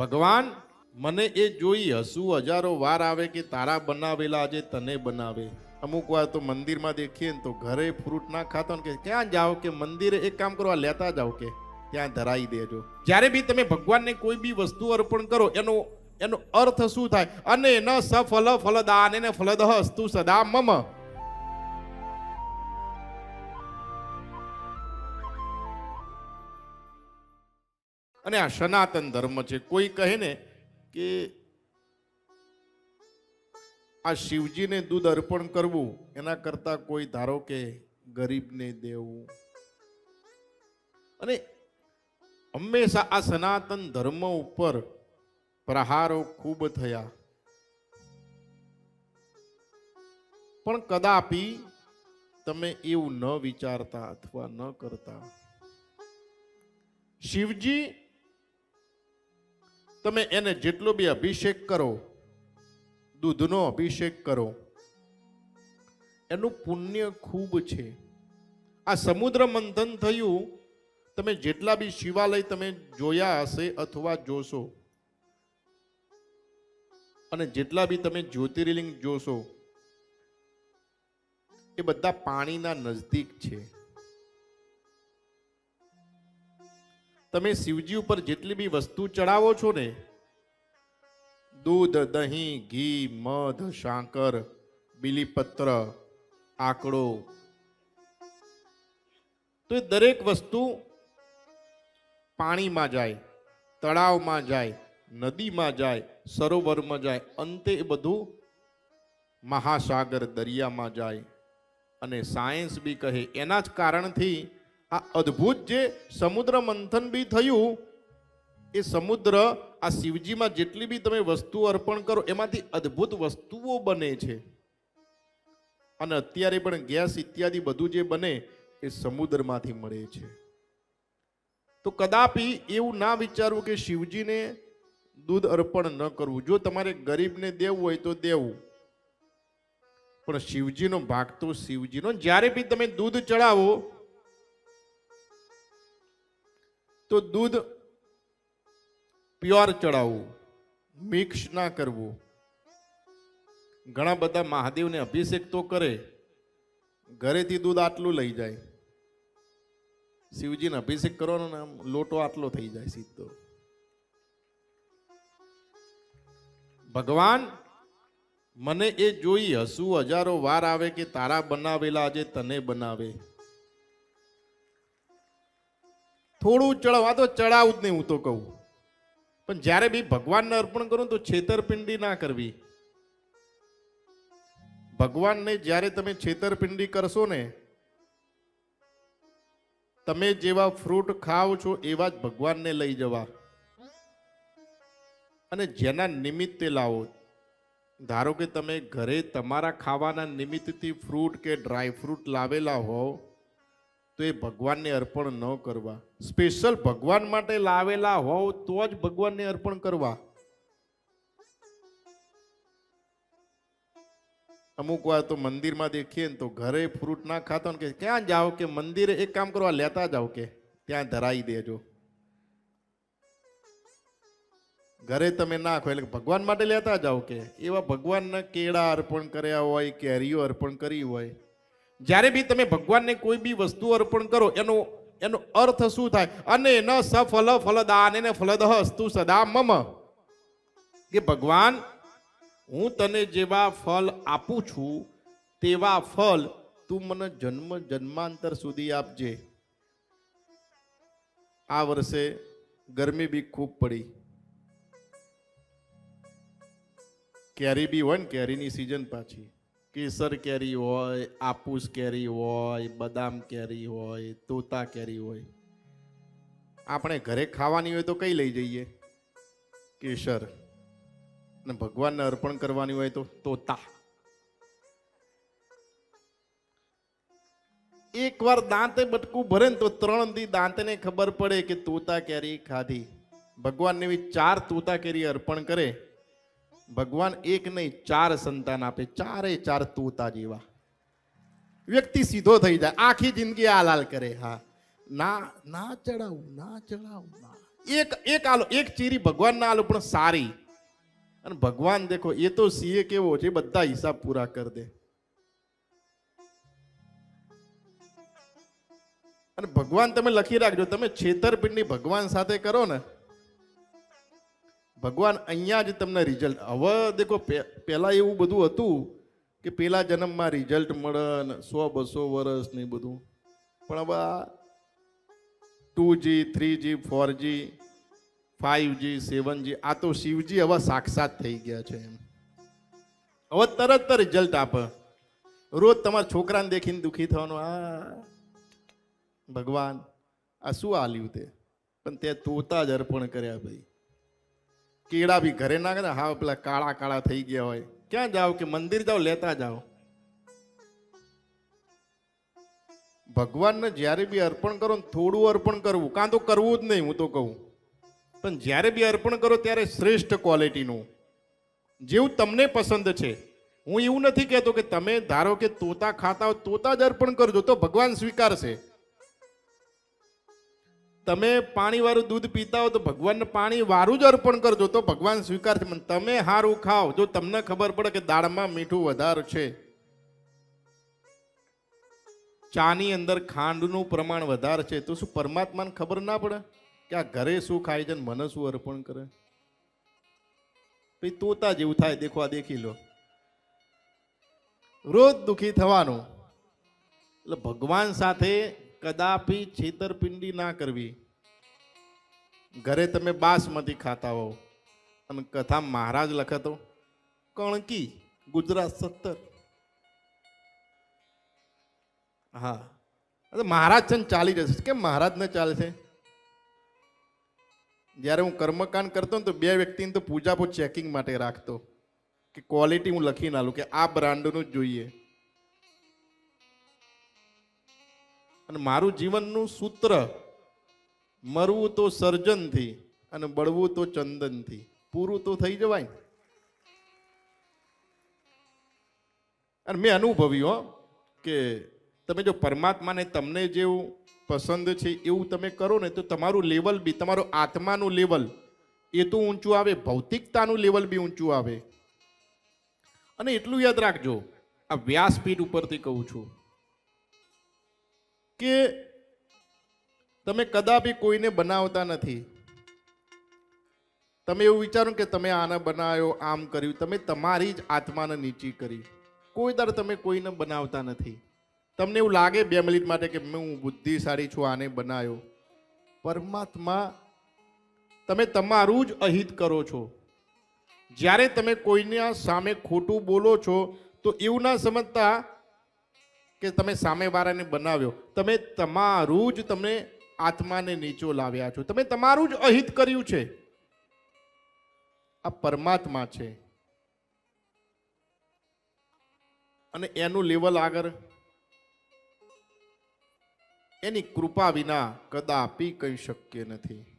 ભગવાન, મને એ જોઈ હસુ હજારો વાર આવે કે તારા બનાવેલા આજે તને બનાવે. અમુક વાર તો મંદિરમાં દેખીએ ને તો ઘરે ફ્રૂટ ના ખાતો ને કે ક્યાં જાઓ કે મંદિરે એક કામ કરો, આ લેતા જાઓ કે ત્યાં ધરાઈ દેજો. જ્યારે બી તમે ભગવાનને કોઈ બી વસ્તુ અર્પણ કરો, એનો એનો અર્થ શું થાય? અને ન સફલ ફલદાન, એને ફલદહ હસ્તુ સદા મમ. અને આ સનાતન ધર્મ છે. કોઈ કહે ને કે આ શિવજીને દૂધ અર્પણ કરવું, એના કરતા કોઈ ધારો કે ગરીબને દેવું. અને હંમેશા આ સનાતન ધર્મ ઉપર પ્રહારો ખૂબ થયા. પણ કદાપી તમે એવું ન વિચારતા અથવા ન કરતા. શિવજી તમે એને જેટલો બી અભિષેક કરો, દૂધનો અભિષેક કરો, એનું પુણ્ય ખૂબ છે. આ સમુદ્ર મંથન થયું, તમે જેટલા બી શિવાલય તમે જોયા હશે અથવા જોશો, અને જેટલા બી તમે જ્યોતિર્લિંગ જોશો, એ બધા પાણીના નજદીક છે. તમે શિવજી ઉપર જેટલી બી વસ્તુ ચડાવો છો ને, દૂધ, દહીં, ઘી, મધ, સાકર, બીલીપત્ર, આકડો, તો એ દરેક વસ્તુ પાણીમાં જાય, તળાવમાં જાય, નદીમાં જાય, સરોવરમાં જાય, અંતે એ બધું મહાસાગર દરિયામાં જાય. અને સાયન્સ બી કહે એના જ કારણથી આ અદ્ભુત જે સમુદ્ર મંથન બી થયું, એ સમુદ્ર આ શિવજીમાં જેટલી બી તમે વસ્તુ અર્પણ કરો, એમાંથી અદ્ભુત વસ્તુઓ બને છે. અને અત્યારે પણ ગેસ ઇત્યાદિ બધું જે બને, એ સમુદ્રમાંથી મળે છે. તો કદાપી એવું ના વિચારવું કે શિવજીને દૂધ અર્પણ ન કરવું. જો તમારે ગરીબને દેવું હોય તો દેવું. પણ શિવજીનો ભાગ તો શિવજીનો. જ્યારે બી તમે દૂધ ચડાવો તો દૂધ પ્યોર ચડાવવું, મિક્સ ના કરવું. ઘણા બધા મહાદેવને અભિષેક તો કરે, ઘરેથી દૂધ આટલું લઈ જાય. શિવજીને અભિષેક કરવાનો ને લોટો આટલો થઈ જાય સીધો. ભગવાન, મને એ જોઈ હસવું હજારો વાર આવે કે તારા બનાવેલા આજે તને બનાવે. થોડું ચડવા તો ચડાવું જ નહીં હું તો કહું. પણ જ્યારે બી ભગવાનને અર્પણ કરું તો છેતરપિંડી ના કરવી. ભગવાનને જ્યારે તમે છેતરપિંડી કરશો ને, તમે જેવા ફ્રૂટ ખાઓ છો એવા જ ભગવાનને લઈ જવા. અને જેના નિમિત્તે લાવો. ધારો કે તમે ઘરે તમારા ખાવાના નિમિત્તથી ફ્રૂટ કે ડ્રાય ફ્રૂટ લાવેલા હોવ તો એ ભગવાનને અર્પણ ન કરવા. સ્પેશિયલ ભગવાન માટે લાવેલા હોવ તો જ ભગવાનને અર્પણ કરવા. અમુક વાર તો મંદિરમાં દેખીએ ને તો ઘરે ફ્રૂટ ના ખાતો ને કે ક્યાં જાઓ કે મંદિરે એક કામ કરવા લેતા જાઓ કે ત્યાં ધરાઈ દેજો. ઘરે તમે નાખો એટલે ભગવાન માટે લેતા જાઓ કે. એવા ભગવાનના કેળા અર્પણ કર્યા હોય, કેરીઓ અર્પણ કરી હોય. જ્યારે બી તમે ભગવાનને કોઈ બી વસ્તુ અર્પણ કરો, એનો એનો અર્થ શું થાય? અને ન સફલ ફલદાન એને ફલદહ સ્તુ સદા મમ. કે ભગવાન, હું તને જેવા ફળ આપું છું, તેવા ફળ તું મને જન્મ જન્માંતર સુધી આપજે. આ વર્ષે ગરમી બી ખૂબ પડી. કેરી બી હોય ને કેરીની સિઝન પાછી. કેસર કેરી હોય આपूस કેરી હોય, બદામ કેરી હોય, તોતા કેરી હોય. આપણે ઘરે ખાવાની હોય તો કઈ લઈ જઈએ? કેસર. અને ભગવાનને અર્પણ કરવાની હોય તો તોતા. એકવાર દાંતે બટકું ભરે ને તો ત્રણ દી દાંતને ખબર પડે કે તોતા કેરી ખાધી. ભગવાનને એવી ચાર તોતા કેરી અર્પણ કરે. ભગવાન એક નહીં, ચાર સંતાન આપે, ચારે ચાર તોતા જેવા. વ્યક્તિ સીધો થઈ જાય, આખી જિંદગી આ લાલ કરે, હા. ના ના ચડાવું ના ચડાવું, ના. એક એક આલો, એક ચીરી ભગવાન ના આલો પણ સારી. અને ભગવાન દેખો, એ તો સીએ કેવો છે, બધા હિસાબ પૂરા કરી દે. અને ભગવાન તમે લખી રાખજો, તમે છેતરપિંડી ભગવાન સાથે કરો ને ભગવાન અહીંયા જ તમને રિઝલ્ટ હવે દેખો પહેલા એવું બધું હતું કે પેલા જન્મમાં રિઝલ્ટ મળે ને સો બસો વર્ષ ને બધું. પણ હવે two G three G four G five G seven G આ તો શિવજી હવે સાક્ષાત થઈ ગયા છે એમ. હવે તરત રિઝલ્ટ આપે. રોજ તમારા છોકરાને દેખીને દુઃખી થવાનું, આ, ભગવાન, આ શું આલ્યું તે? પણ તે તોતા જ અર્પણ કર્યા ભાઈ. કેળા બી ઘરે નાખે ને, હા, પેલા કાળા કાળા થઈ ગયા હોય. ક્યાં જાઓ કે મંદિર જાઓ, લેતા જાઓ. ભગવાનને જ્યારે બી અર્પણ કરો ને, થોડું અર્પણ કરવું. કાં તો કરવું જ નહીં, હું તો કહું. પણ જ્યારે બી અર્પણ કરો, ત્યારે શ્રેષ્ઠ ક્વોલિટીનું જેવું તમને પસંદ છે. હું એવું નથી કહેતો કે તમે ધારો કે તોતા ખાતા હો, તોતા જ અર્પણ કરજો, તો ભગવાન સ્વીકારશે. તમે પાણીવાળું દૂધ પીતા હો તો ભગવાનને પાણી વારું જ અર્પણ કરજો, તો ભગવાન સ્વીકારશે. પણ તમે સારું ખાઓ. જો તમને ખબર પડે કે દાળમાં મીઠું વધારે છે. ચાની અંદર ખાંડનું પ્રમાણ વધારે છે, તો શું પરમાત્માને ખબર ના પડે કે આ ઘરે શું ખાય છે મને શું અર્પણ કરે? પછી તોતા જેવું થાય. દેખો, આ દેખી લો. રોજ દુખી થવાનું. એટલે ભગવાન સાથે કદાપી છેતરપિંડી ના કરવી. ઘરે તમે બાસમતી ખાતા હો અને કથા મહારાજ લખતો, કણકી, ગુજરાત સત્તર. હા. અરે મહારાજ છે ને ચાલી જશે. કેમ મહારાજને ચાલશે જ્યારે હું કર્મકાંડ કરતો ને તો બે વ્યક્તિને તો પૂજા પર ચેકિંગ માટે રાખતો. કે ક્વોલિટી હું લખી નાલું કે આ બ્રાન્ડનું જ જોઈએ. અને મારું જીવનનું સૂત્ર મરવું તો સર્જનથી અને બળવું તો ચંદનથી પૂરું તો થઈ જવાય. અને મેં અનુભવ્યું હો કે તમે જો પરમાત્માને તમને જેવું પસંદ છે એવું તમે કરો ને તો તમારું લેવલ બી, તમારું આત્માનું લેવલ એ તો ઊંચું આવે, ભૌતિકતાનું લેવલ બી ઊંચું આવે અને એટલું યાદ રાખજો, આ વ્યાસપીઠ ઉપરથી કહું છું કે તમે કદાપી કોઈને બનાવતા નથી. તમે એવું વિચારો કે તમે આને બનાવ્યો આમ કર્યું. તમે તમારી જ આત્માને નીચી કરી. કોઈ દર તમે કોઈને બનાવતા નથી. તમને એવું લાગે બે મિનિટ માટે કે હું બુદ્ધિશાળી છું, આને બનાવ્યો પરમાત્મા, તમે તમારું જ અહિત કરો છો. જ્યારે તમે કોઈના સામે ખોટું બોલો છો, તો એવું ના સમજતા કે તમે સામેવાળાને બનાવ્યો. તમે તમારું જ તમે આત્માને નીચો લાવ્યા છો. તમે તમારું જ અહિત કર્યું છે. આ પરમાત્મા છે. અને એનું લેવલ આગળ એની કૃપા વિના કદાપી કહી શક્ય નથી.